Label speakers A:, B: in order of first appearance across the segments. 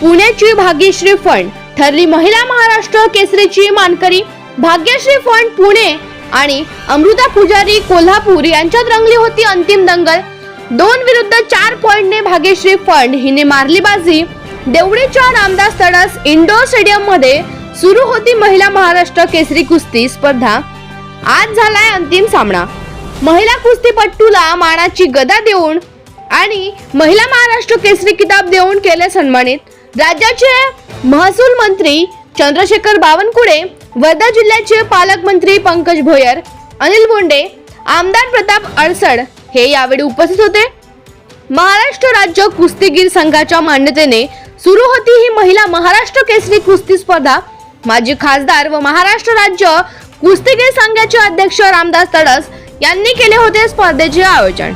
A: पुण्याची भाग्यश्री फंड ठरली महिला महाराष्ट्र केसरीची मानकरी. भाग्यश्री फंड पुणे आणि अमृता पुजारी कोल्हापूर यांच्यात रंगली होती अंतिम दंगल. दोन विरुद्ध चार पॉइंटने भाग्यश्री फंड हिने मारली बाजी देवडीच्या रामदास तडस इंडोर स्टेडियममध्ये सुरू होती महिला महाराष्ट्र केसरी कुस्ती स्पर्धा. आज झालाय अंतिम सामना. महिला कुस्तीपट्टूला मानाची गदा देऊन आणि महिला महाराष्ट्र केसरी किताब देऊन केले सन्मानित. राज्याचे महसूल मंत्री चंद्रशेखर बावनकुळे वर्धा जिल्ह्याचे पालकमंत्री पंकज भोयर अनिल बोंडे आमदार प्रताप अडसड हे यावेळी उपस्थित होते. महाराष्ट्र राज्य कुस्तीगीर संघाच्या मान्यतेने सुरू होती ही महिला महाराष्ट्र केसरी कुस्ती स्पर्धा. माजी खासदार व महाराष्ट्र राज्य कुस्तीगीर संघाचे अध्यक्ष रामदास तडस यांनी केले होते स्पर्धेचे आयोजन.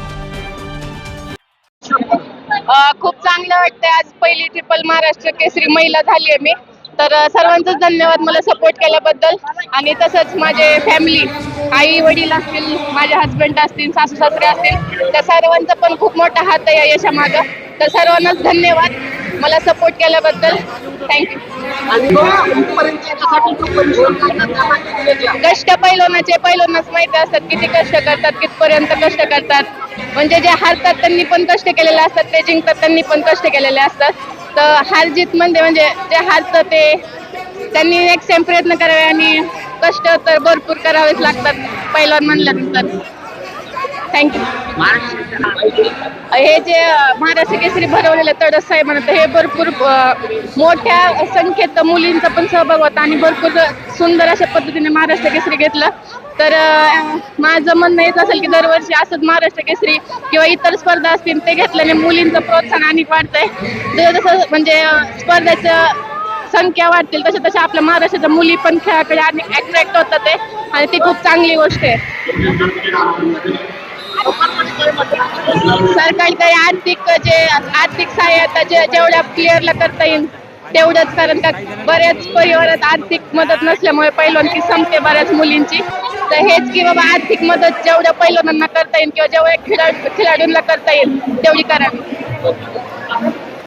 B: खूप चांगलं वाटतंय. आज पहिली ट्रिपल महाराष्ट्र केसरी महिला झाली आहे मी. तर सर्वांच सर्वांचंच धन्यवाद मला सपोर्ट केल्याबद्दल. आणि तसंच माझे फॅमिली आई वडील असतील माझे हस्बंड असतील सासू सासरे असतील त्या सर्वांचा पण खूप मोठा हात आहे या यशामागं. तर सर्वांनाच धन्यवाद मला सपोर्ट केल्याबद्दल. थँक्यू कष्ट पैलवानाचे पैलवानच माहिती असतात किती कष्ट करतात कितपर्यंत कष्ट करतात. म्हणजे जे हारतात त्यांनी पण कष्ट केलेले असतात ते जिंकतात त्यांनी पण कष्ट केलेले असतात. तर हार जीत म्हणजे म्हणजे जे हारतं ते त्यांनी एक सेम प्रयत्न करावे आणि कष्ट तर भरपूर करावेच लागतात पैलवान म्हणल्यानंतर. थँक्यू हे जे महाराष्ट्र केसरी भरवलेलं तडस आहे म्हणत हे भरपूर मोठ्या संख्येत मुलींचा पण सहभाग होता आणि भरपूर सुंदर अशा पद्धतीने महाराष्ट्र केसरी घेतलं. तर माझं म्हणणं हेच असेल की दरवर्षी असंच महाराष्ट्र केसरी किंवा इतर स्पर्धा असतील ते घेतल्याने मुलींचं प्रोत्साहन आणि वाढतंय. जसं जसं म्हणजे स्पर्धेचं संख्या वाढतील तशा तशा आपल्या महाराष्ट्राच्या मुली पण खेळाकडे आणि अट्रॅक्ट होतात ते. आणि ती खूप चांगली गोष्ट आहे. सरकारकडे आर्थिक जे आर्थिक सहाय्यता जे जेवढ्या प्लेअरला करता येईल तेवढंच कारण का बऱ्याच परिवारात आर्थिक मदत नसल्यामुळे पैलवानकी संपते बऱ्याच मुलींची. तर हेच की बाबा आर्थिक मदत जेवढ्या पैलवानांना करता येईल किंवा जेवढ्या खेळाडू खेळाडूंना करता येईल तेवढी करावी